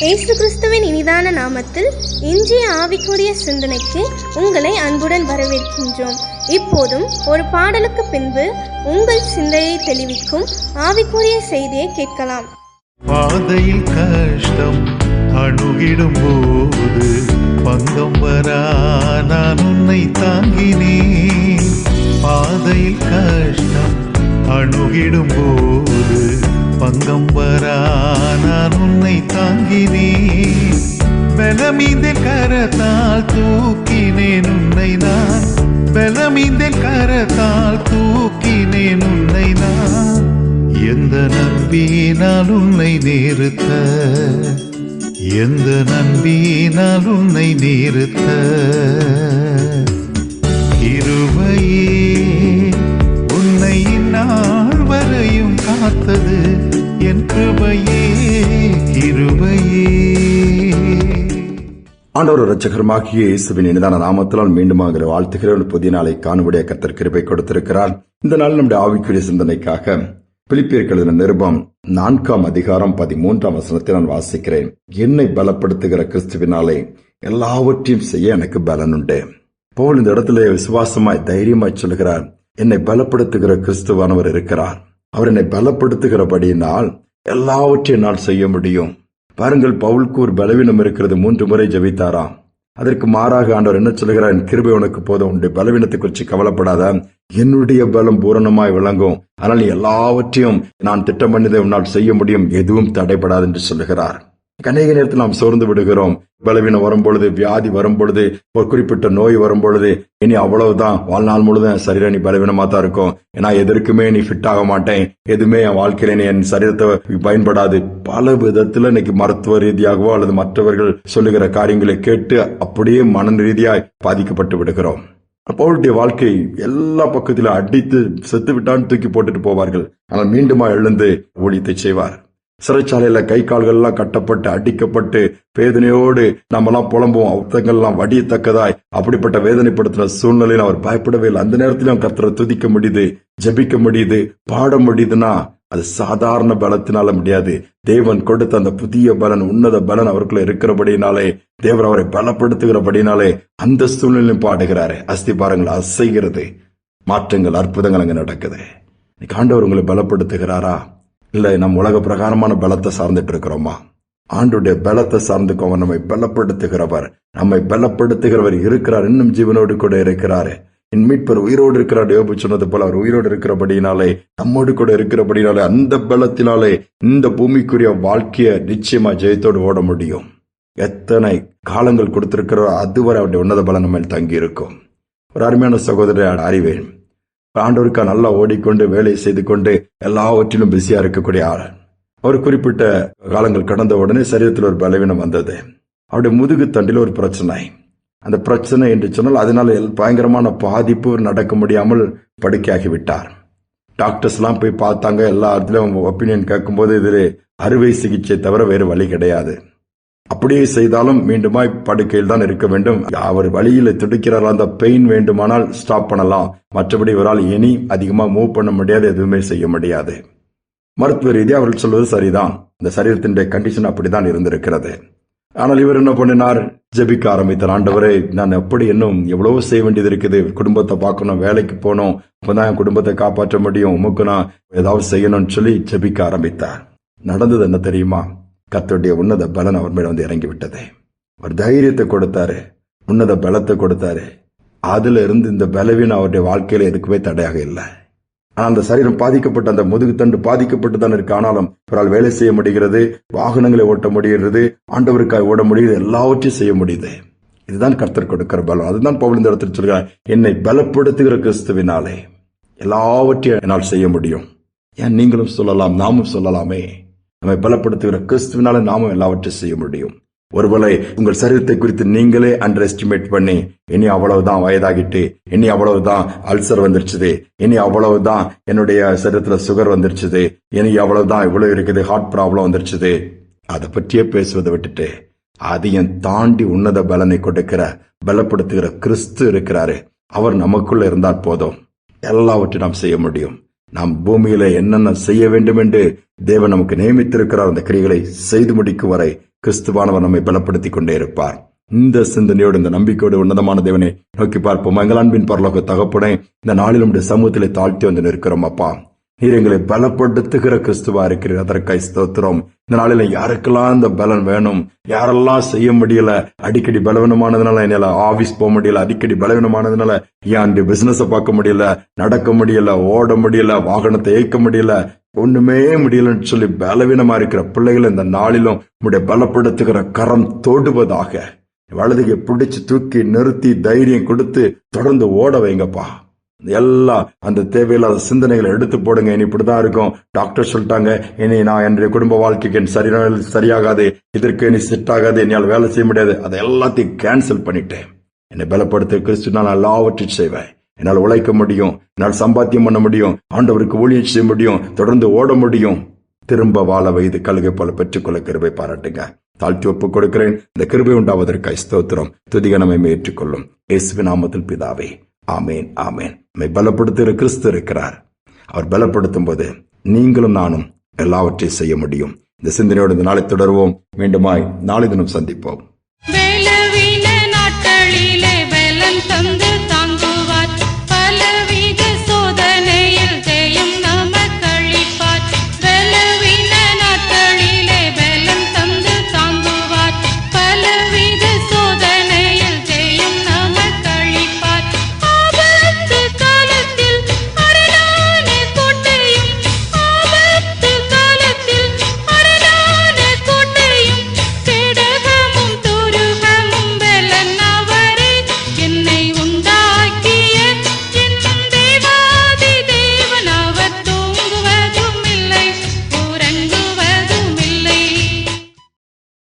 இயேசு கிறிஸ்துவின் இனிதான நாமத்தில் இன்றைய ஆவிக்குரிய சிந்தனைக்கு உங்களை அன்புடன் வரவேற்கின்றோம். இப்போதும் ஒரு பாடலுக்கு பின்பு உங்கள் சிந்தையை தெளிவிக்கும் ஆவிக்குரிய செய்தியை கேட்கலாம். பாதையில் கஷ்டம் அணுகிடும் போது பங்கம் வரா நான் உன்னை தாங்கினேன். பாதையில் கஷ்டம் அணுகிடும் போது பங்கம் வரா நான் உன்னை தாங்கினேன். பலமீந்த கரத்தால் தூக்கினேன் உன்னை நான். பலமீந்த கரத்தால் தூக்கினேன் உன்னை நான். எந்த நம்பினால் உன்னை நிறுத்த எந்த நம்பினால் உன்னை நிறுத்த ஆண்டவர் ரட்சகரமாகிய இயேசுவின் இனிதான நாமத்தினால் மீண்டுமாக வாழ்த்துகிறேன். ஒரு புதிய நாளை காணுபடிய கத்தர் கிருபை கொடுத்திருக்கிறார். இந்த நாள் நம்முடைய ஆவிக்குரிய சிந்தனைக்காக பிலிப்பியர்களது நிருபம் நான்காம் அதிகாரம் பதிமூன்றாம் வசனத்தை நான் வாசிக்கிறேன். என்னை பலப்படுத்துகிற கிறிஸ்துவினாலே எல்லாவற்றையும் செய்ய எனக்கு பலன் உண்டு பவுல் இந்த இடத்துல விசுவாசமாய் தைரியமாய் சொல்கிறார் என்னை பலப்படுத்துகிற கிறிஸ்துவானவர் இருக்கிறார். அவர் என்னை பலப்படுத்துகிறபடியினால் எல்லாவற்றையும் நான் செய்ய முடியும். பாருங்கள் பவுலுக்கு ஒரு பலவீனம் இருக்கிறது. மூன்று முறை ஜெபித்தாராம் அதற்கு மாறாக ஆண்டவர் என்ன சொல்கிறார் என் கிருபை உனக்கு போதும். உண்டு பலவீனத்தை குறித்து கவலைப்படாத. என்னுடைய பலம் பூரணமாய் விளங்கும். ஆனால் எல்லாவற்றையும் நான் திட்டம் பண்ணியதை உன்னால் செய்ய முடியும். எதுவும் தடைபடாது என்று சொல்லுகிறார். அநேக நேரத்தில் நாம் சோர்ந்து விடுகிறோம். பலவீனம் வரும்பொழுது வியாதி வரும்பொழுது ஒரு குறிப்பிட்ட நோய் வரும்பொழுது இனி அவ்வளவுதான். வாழ்நாள் முழுதும் சரீரம் நீ பலவீனமா தான் இருக்கும். ஏன்னா எதற்குமே நீ ஃபிட் ஆக மாட்டேன். எதுவுமே என் வாழ்க்கையில நீ என் சரீரத்தை பயன்படாது. பல விதத்துல இன்னைக்கு மருத்துவ ரீதியாகவோ அல்லது மற்றவர்கள் சொல்லுகிற காரியங்களை கேட்டு அப்படியே மன ரீதியாய் பாதிக்கப்பட்டு விடுகிறோம். பவுலுடைய வாழ்க்கை எல்லா பக்கத்திலும் அடித்து செத்து விட்டான்னு தூக்கி போட்டுட்டு போவார்கள். ஆனால் மீண்டுமா எழுந்து ஊழியத்தை செய்வார். சிறைச்சாலையில கை கால்கள் எல்லாம் கட்டப்பட்டு அடிக்கப்பட்டு வேதனையோடு நம்மலாம் புலம்புவோம். அர்த்தங்கள்லாம் வடியத்தக்கதாய் அப்படிப்பட்ட வேதனைப்படுத்தின சூழ்நிலையில் அவர் பயப்படவே இல்லை. அந்த நேரத்திலும் கர்த்தரை துதிக்க முடியுது ஜெபிக்க முடியுது பாட முடியுதுன்னா அது சாதாரண பலத்தினால முடியாது. தேவன் கொடுத்த அந்த புதிய பலன் உன்னத பலன் அவருக்குள்ள இருக்கிறபடினாலே தேவர் அவரை பலப்படுத்துகிறபடினாலே அந்த சூழ்நிலையும் பாடுகிறாரு. அஸ்திபாரங்கள் அசைகிறது. மாற்றங்கள் அற்புதங்கள் அங்கே நடக்குது. இன்னைக்கு ஆண்டவர் உங்களை பலப்படுத்துகிறாரா? இல்லை நம்ம உலக பிரகாரமான பலத்தை சார்ந்துட்டு இருக்கிறோமா ஆண்டுடைய பலத்தை சார்ந்துக்கும் நம்மை பலப்படுத்துகிறவர். நம்மை பலப்படுத்துகிறவர் இருக்கிறார் இன்னும் ஜீவனோடு கூட இருக்கிறாரு. என் மீட்பர் உயிரோடு இருக்கிறார் யோபு சொன்னது போல. அவர் உயிரோடு இருக்கிறபடினாலே நம்மோடு கூட இருக்கிறபடினாலே அந்த பலத்தினாலே இந்த பூமிக்குரிய வாழ்க்கைய நிச்சயமா ஜெயத்தோடு ஓட முடியும். எத்தனை காலங்கள் கொடுத்திருக்கிறோ அதுவரை அவருடைய உன்னத பலம் நம்ம தங்கி இருக்கும் ஒரு அருமையான சகோதரர் அறிவேன். ஆண்டவருக்கா நல்லா ஓடிக்கொண்டு வேலை செய்து கொண்டு எல்லாவற்றிலும் பிஸியா இருக்கக்கூடிய ஆள். ஒரு குறிப்பிட்ட காலங்கள் கடந்த உடனே சரீரத்தில் ஒரு பலவீனம் வந்தது. அவருடைய முதுகு தண்டில் ஒரு பிரச்சனை. அந்த பிரச்சனை என்று சொன்னால் அதனால எல்- பயங்கரமான பாதிப்பு நடக்க முடியாமல் படுக்கையாகி விட்டார். டாக்டர்ஸ் எல்லாம் போய் பார்த்தாங்க எல்லா இடத்துலயும் ஒப்பீனியன் கேட்கும்போது இதில் அறுவை சிகிச்சை தவிர வேறு வழி கிடையாது. அப்படியே செய்தாலும் மீண்டுமாய் படுக்கையில் தான் இருக்க வேண்டும். அவர் வழியில் துடிக்கிறார் அந்த பெயின் வேண்டுமானால் ஸ்டாப் பண்ணலாம். மற்றபடி இவரால் இனி அதிகமாக மூவ் பண்ண முடியாது எதுவுமே செய்ய முடியாது. மருத்துவ ரீதியாக அவர்கள் சொல்வது சரிதான். இந்த சரீரத்தினுடைய கண்டிஷன் அப்படிதான் இருந்திருக்கிறது. ஆனால் இவர் என்ன பண்ணினார்? ஜெபிக்க ஆரம்பித்தார். ஆண்டவரே நான் எப்படி இன்னும் எவ்வளவோ செய்ய வேண்டியது இருக்குது? குடும்பத்தை பார்க்கணும் வேலைக்கு போகணும். அப்பதான் என் குடும்பத்தை காப்பாற்ற முடியும். உமக்கு நான் ஏதாவது செய்யணும்னு சொல்லி ஜெபிக்க ஆரம்பித்தார். நடந்தது என்ன தெரியுமா? கர்த்தருடைய உன்னத பலன் அவர் மேல வந்து இறங்கி விட்டது ஒரு தைரியத்தை கொடுத்தாரு. உன்னத பலத்தை கொடுத்தாரு. அதுல இருந்து இந்த பலவீனம் அவருடைய வாழ்க்கையில எதுக்குமே தடையாக இல்லை. ஆனால் அந்த சரீரம் பாதிக்கப்பட்ட அந்த முதுகுத்தண்டு பாதிக்கப்பட்டு தான் இருக்கு. ஆனாலும் அவரால் வேலை செய்ய முடிகிறது வாகனங்களை ஓட்ட முடிகிறது ஆண்டவருக்காய் ஓட முடியுது எல்லாவற்றையும் செய்ய முடியுது. இதுதான் கர்த்தர் கொடுக்கிற பலம். அதுதான் பவுல் இந்த இடத்துல சொல்கிறார். என்னை பலப்படுத்துகிற கிறிஸ்துவினாலே எல்லாவற்றையும் என்னால் செய்ய முடியும். ஏன் நீங்களும் சொல்லலாம் நாமும் சொல்லலாமே? நம்மை பலப்படுத்துகிற கிறிஸ்துவினால நாமும் எல்லாவற்றையும் செய்ய முடியும். ஒருவேளை உங்கள் சரீரத்தை குறித்து நீங்களே அண்டர் எஸ்டிமேட் பண்ணி இனி அவ்வளவுதான் வயதாகிட்டு இனி அவ்வளவுதான் அல்சர் வந்துருச்சுது இனி அவ்வளவுதான் என்னுடைய சரீரத்துல சுகர் வந்துருச்சுது இனி அவ்வளவுதான் இவ்வளவு இருக்குது ஹார்ட் ப்ராப்ளம் வந்துருச்சுது. அதை பற்றியே பேசுவதை விட்டுட்டு அதையும் தாண்டி உன்னத பலனை கொடுக்கிற பலப்படுத்துகிற கிறிஸ்து இருக்கிறாரு. அவர் நமக்குள்ள இருந்தால் போதும். எல்லாவற்றையும் நாம் செய்ய முடியும். நாம் பூமியில என்னென்ன செய்ய வேண்டும் என்று தேவன் நமக்கு நியமித்திருக்கிறார் அந்த கிரிகளை செய்து முடிக்கும் வரை கிறிஸ்துவானவர் நம்மை பலப்படுத்திக் கொண்டே இருப்பார். இந்த சிந்தனையோடு இந்த நம்பிக்கையோடு உன்னதமான தேவனை நோக்கி பார்ப்போம். எங்கள் அன்பின் பரலோக தகப்பனே இந்த நாளில் நம்முடைய சமூகத்திலே தாழ்த்தி வந்து நிற்கிறோம் அப்பா. நீர் எங்களை பலப்படுத்துகிற கிறிஸ்துவா இருக்கிறீர். அதற்காய் ஸ்தோத்திரம். இந்த நாளில யாருக்கெல்லாம் இந்த பலன் வேணும்? யாரெல்லாம் செய்ய முடியல? அடிக்கடி பலவீனமானதுனால என்னால ஆபீஸ் போக முடியல. அடிக்கடி பலவீனமானதுனால ஏன் பிசினஸ் பார்க்க முடியல. நடக்க முடியல. ஓட முடியல. வாகனத்தை இயக்க முடியல. ஒண்ணுமே முடியலன்னு சொல்லி பலவீனமா இருக்கிற பிள்ளைகளை இந்த நாளிலும் உடைய பலப்படுத்துகிற கரம் தோடுவதாக. வலதுகை பிடிச்சு தூக்கி நிறுத்தி தைரியம் கொடுத்து தொடர்ந்து ஓட வைங்கப்பா. எல்லாம் அந்த தேவையில்லாத சிந்தனைகளை எடுத்து போடுங்க. இனி இப்படிதான் இருக்கும். டாக்டர் சொல்லிட்டாங்க. இனி நான் என்னுடைய குடும்ப வாழ்க்கைக்கு என் சரியாகாது. இதற்கு இனி செட் ஆகாது. என்னால் வேலை செய்ய முடியாது. அதை எல்லாத்தையும் கேன்சல் பண்ணிட்டேன். என்னை பலப்படுத்த கிறிஸ்து நான் எல்லாவற்றையும் செய்வேன். என்னால் உழைக்க முடியும். என்னால் சம்பாத்தியம் பண்ண முடியும். ஆண்டவருக்கு ஊழியம் செய்ய முடியும். தொடர்ந்து ஓட முடியும். திரும்ப வாழ வயது கழுகை போல பெற்றுக்கொள்ள கிருபை பாராட்டுங்க. தாழ்த்தி ஒப்புக் கொடுக்கிறேன். இந்த கிருபை உண்டாவதற்காய் ஸ்தோத்திரம். துதிகணமை ஏற்றுக்கொள்ளும். இயேசுவி நாமத்தில் பிதாவே. ஆமேன் ஆமேன். நம்மை பலப்படுத்துகிற கிறிஸ்து இருக்கிறார். அவர் பலப்படுத்தும் போது நீங்களும் நானும் எல்லாவற்றையும் செய்ய முடியும். இந்த சிந்தனையோடு இந்த நாளை தொடர்வோம். மீண்டுமாய் நாளை தினம் சந்திப்போம்